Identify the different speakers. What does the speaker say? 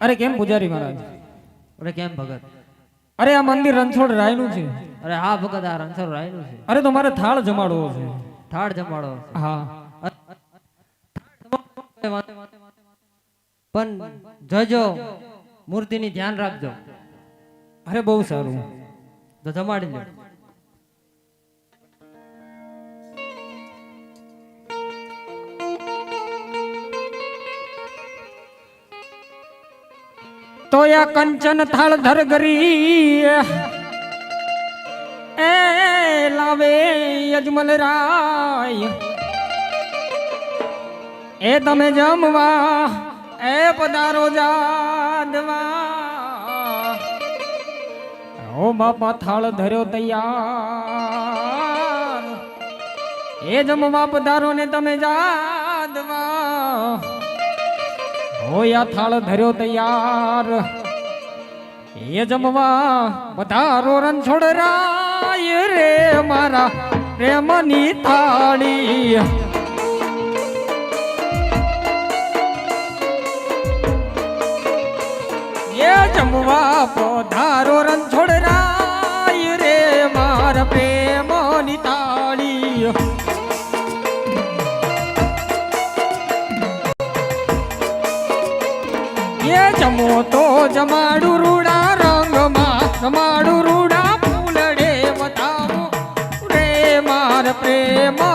Speaker 1: અરે કેમ પૂજારી મહારાજ?
Speaker 2: અરે કેમ ભગત?
Speaker 1: અરે આ મંદિર રણછોડ રાયનું છે.
Speaker 2: અરે હા ભગત આ રણછોડ રાયનું છે.
Speaker 1: અરે તો મારે થાળ જમાડવો છે.
Speaker 2: થાળ જમાડો
Speaker 1: હા.
Speaker 2: પણ જોજો મૂર્તિની ધ્યાન રાખજો.
Speaker 1: અરે બહુ સારું.
Speaker 2: તો જમાડી લો
Speaker 1: તો કંચન થાળ ધર ગરી એ લાવે યજમલ રાય. એ તમે જમવા, એ પધારો જાદવા. ઓ બાપા, થાળ ધર્યો તૈયાર. એ જમવા પધારો ને તમે જાદવા. હોયા થાળ ધર્યો તૈયાર. એ જમવા પધારો રણછોડ રાય રે મારા પ્રેમની થાળી. એ જમવા પધારો રણછોડ રાય રે મારા પ્રેમની થાળી. એ જમો તો જમાડું રૂડા રંગમાં જમાડું રૂડા ફૂલડે બતાવું રે માર પ્રેમ